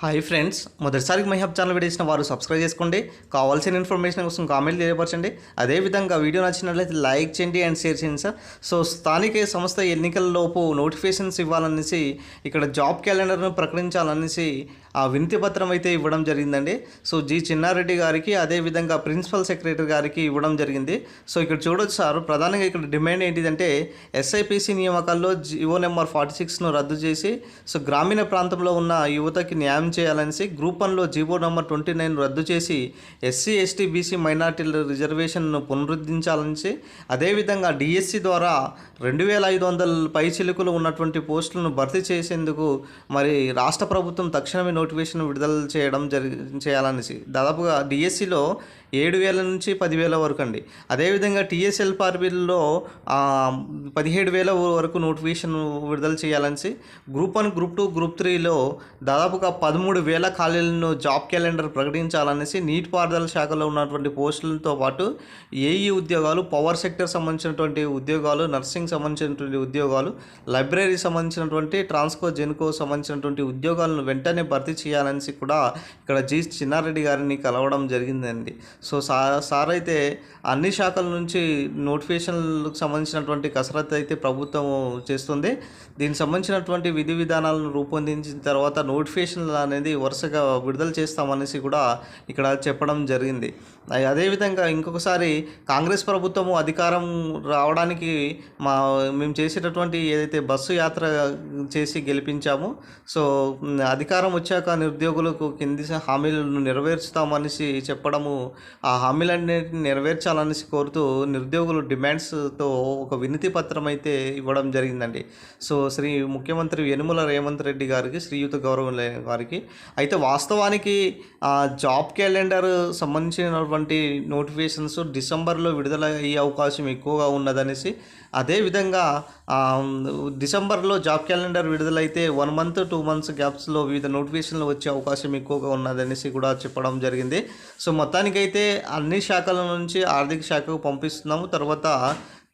Hi friends మొదటిసారి my hub channel వేసిన వారు సబ్స్క్రైబ్ చేసుకోండి. కావాల్సిన ఇన్ఫర్మేషన్ కోసం కామెంట్ తెలియపరచండి. అదేవిధంగా వీడియో నచ్చినట్లయితే లైక్ చేయండి అండ్ షేర్ చేయండి సార్ సో స్థానిక సంస్థ ఎన్నికల్లోపు నోటిఫికేషన్స్ ఇవ్వాలనేసి ఇక్కడ జాబ్ క్యాలెండర్ను ప్రకటించాలనేసి ఆ వినతి పత్రం అయితే ఇవ్వడం జరిగిందండి. సో జి చిన్నారెడ్డి గారికి అదేవిధంగా ప్రిన్సిపల్ సెక్రటరీ గారికి ఇవ్వడం జరిగింది. సో ఇక్కడ చూడొచ్చు సార్ ప్రధానంగా ఇక్కడ డిమాండ్ ఏంటిదంటే ఎస్ఐపిసి నియామకాల్లో జివో నెంబర్ ఫార్టీ సిక్స్ను రద్దు చేసి సో గ్రామీణ ప్రాంతంలో ఉన్న యువతకి న్యాయం చేయాలనేసి గ్రూప్ వన్లో జీవో నెంబర్ ట్వంటీ నైన్ రద్దు చేసి ఎస్సీ ఎస్టీ బీసీ మైనార్టీల రిజర్వేషన్ను పునరుద్ధరించాలనేసి అదేవిధంగా డిఎస్సి ద్వారా రెండు వేల ఐదు వందల పై చిలుకలు ఉన్నటువంటి పోస్టులను భర్తీ చేసేందుకు మరి రాష్ట్ర ప్రభుత్వం తక్షణమే నోటిఫికేషన్ విడుదల చేయడం జరిగి చేయాలనేసి దాదాపుగా డిఎస్సిలో ఏడు వేల నుంచి పదివేల వరకు అండి. అదేవిధంగా టీఎస్ఎల్ఆర్బీలో పదిహేడు వేల వరకు నోటిఫికేషన్ విడుదల చేయాలనేసి group one group two group త్రీలో దాదాపుగా పదమూడు పదమూడు వేల ఖాళీలను జాబ్ క్యాలెండర్ ప్రకటించాలనేసి నీటిపారుదల శాఖలో ఉన్నటువంటి పోస్టులతో పాటు ఏఈ ఉద్యోగాలు పవర్ సెక్టర్ సంబంధించినటువంటి ఉద్యోగాలు నర్సింగ్ సంబంధించినటువంటి ఉద్యోగాలు లైబ్రరీ సంబంధించినటువంటి ట్రాన్స్కో జెన్కో సంబంధించినటువంటి ఉద్యోగాలను వెంటనే భర్తీ చేయాలనేసి కూడా ఇక్కడ జి చిన్నారెడ్డి గారిని కలవడం జరిగిందండి. సో సార్ సార్ అయితే అన్ని శాఖల నుంచి నోటిఫికేషన్లకు సంబంధించినటువంటి కసరత్తు అయితే ప్రభుత్వం చేస్తుంది. దీనికి సంబంధించినటువంటి విధి విధానాలను రూపొందించిన తర్వాత నోటిఫికేషన్లు అనేది వరుసగా విడుదల చేస్తామనేసి కూడా ఇక్కడ చెప్పడం జరిగింది. అదేవిధంగా ఇంకొకసారి కాంగ్రెస్ ప్రభుత్వము అధికారం రావడానికి మా మేము చేసేటటువంటి ఏదైతే బస్సు యాత్ర చేసి గెలిపించామో సో అధికారం వచ్చాక నిరుద్యోగులకు కింది హామీలను నెరవేర్చుతామనేసి చెప్పడము ఆ హామీలన్నింటిని నెరవేర్చాలనేసి కోరుతూ నిరుద్యోగులు డిమాండ్స్తో ఒక వినతి పత్రం అయితే ఇవ్వడం జరిగిందండి. సో శ్రీ ముఖ్యమంత్రి యనుమల రేవంత్ రెడ్డి గారికి శ్రీయుత గౌరవం వారికి వారికి అయితే వాస్తవానికి జాబ్ క్యాలెండర్ సంబంధించినటువంటి నోటిఫికేషన్స్ డిసెంబర్లో విడుదల అయ్యే అవకాశం ఎక్కువగా ఉన్నదనేసి అదేవిధంగా డిసెంబర్లో జాబ్ క్యాలెండర్ విడుదలైతే వన్ మంత్ టూ మంత్స్ గ్యాప్స్లో వివిధ నోటిఫికేషన్లు వచ్చే అవకాశం ఎక్కువగా ఉన్నదనేసి కూడా చెప్పడం జరిగింది. సో మొత్తానికైతే అన్ని శాఖల నుంచి ఆర్థిక శాఖకు పంపిస్తున్నాము. తర్వాత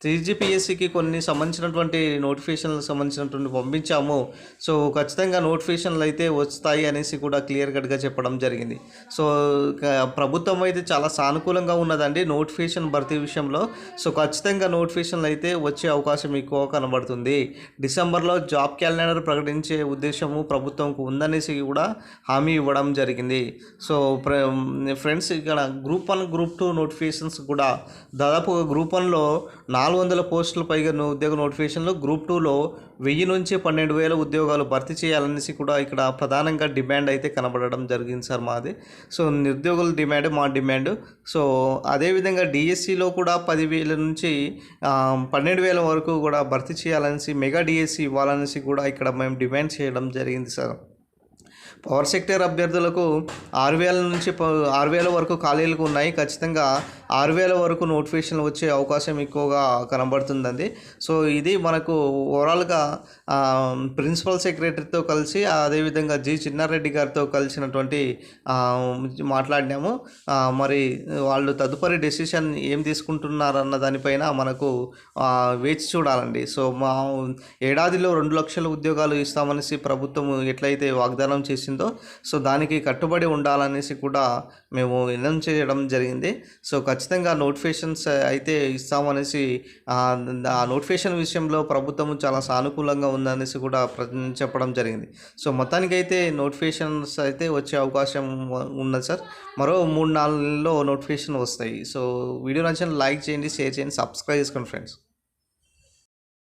టీజీపీఎస్సికి కొన్ని సంబంధించినటువంటి నోటిఫికేషన్లకు సంబంధించినటువంటి పంపించాము. సో ఖచ్చితంగా నోటిఫికేషన్లు అయితే వస్తాయి అనేసి కూడా క్లియర్ కట్గా చెప్పడం జరిగింది. సో ప్రభుత్వం అయితే చాలా సానుకూలంగా ఉన్నదండి నోటిఫికేషన్ భర్తీ విషయంలో. సో ఖచ్చితంగా నోటిఫికేషన్లు అయితే వచ్చే అవకాశం ఎక్కువ కనబడుతుంది. డిసెంబర్లో జాబ్ క్యాలెండర్ ప్రకటించే ఉద్దేశము ప్రభుత్వంకు ఉందనేసి కూడా హామీ ఇవ్వడం జరిగింది. సో ప్ర ఫ్రెండ్స్ ఇక్కడ group one group two notifications కూడా దాదాపు గ్రూప్ వన్లో నాలుగు వందల పోస్టులు పైగా ఉద్యోగ నోటిఫికేషన్లు గ్రూప్ టూలో వెయ్యి నుంచి పన్నెండు వేల ఉద్యోగాలు భర్తీ చేయాలనేసి కూడా ఇక్కడ ప్రధానంగా డిమాండ్ అయితే కనబడడం జరిగింది సార్ మాది. సో నిరుద్యోగుల డిమాండ్ మా డిమాండ్. సో అదేవిధంగా డిఎస్సిలో కూడా పదివేల నుంచి పన్నెండు వేల వరకు కూడా భర్తీ చేయాలనేసి మెగా డిఎస్సి ఇవ్వాలనేసి కూడా ఇక్కడ మేము డిమాండ్ చేయడం జరిగింది సార్. పవర్ సెక్టర్ అభ్యర్థులకు ఆరు వేల నుంచి ప- ఆరు వేల వరకు ఖాళీలకు ఉన్నాయి. ఖచ్చితంగా ఆరు వేల వరకు నోటిఫికేషన్లు వచ్చే అవకాశం ఎక్కువగా కనబడుతుందండి. సో ఇది మనకు ఓవరాల్గా ప్రిన్సిపల్ సెక్రటరీతో కలిసి అదేవిధంగా జి చిన్నారెడ్డి గారితో కలిసినటువంటి మాట్లాడినాము. మరి వాళ్ళు తదుపరి డెసిషన్ ఏం తీసుకుంటున్నారన్న దానిపైన మనకు వేచి చూడాలండి. సో మా ఏడాదిలో రెండు లక్షల ఉద్యోగాలు ఇస్తామనేసి ప్రభుత్వం ఎట్లయితే వాగ్దానం చేసింది సో దానికి కట్టుబడి ఉండాలనేసి కూడా మేము వినం చేయడం జరిగింది. సో ఖచ్చితంగా నోటిఫికేషన్స్ అయితే ఇస్తామనేసి ఆ, నోటిఫికేషన్ విషయంలో ప్రభుత్వం చాలా సానుకూలంగా ఉందనేసి కూడా చెప్పడం జరిగింది. సో మొత్తానికైతే నోటిఫికేషన్స్ అయితే వచ్చే అవకాశం ఉన్నది సార్. మరో మూడు నాలుగు నెలల్లో నోటిఫికేషన్ వస్తాయి. సో వీడియో నచ్చిన లైక్ చేయండి షేర్ చేయండి సబ్స్క్రైబ్ చేసుకోండి ఫ్రెండ్స్.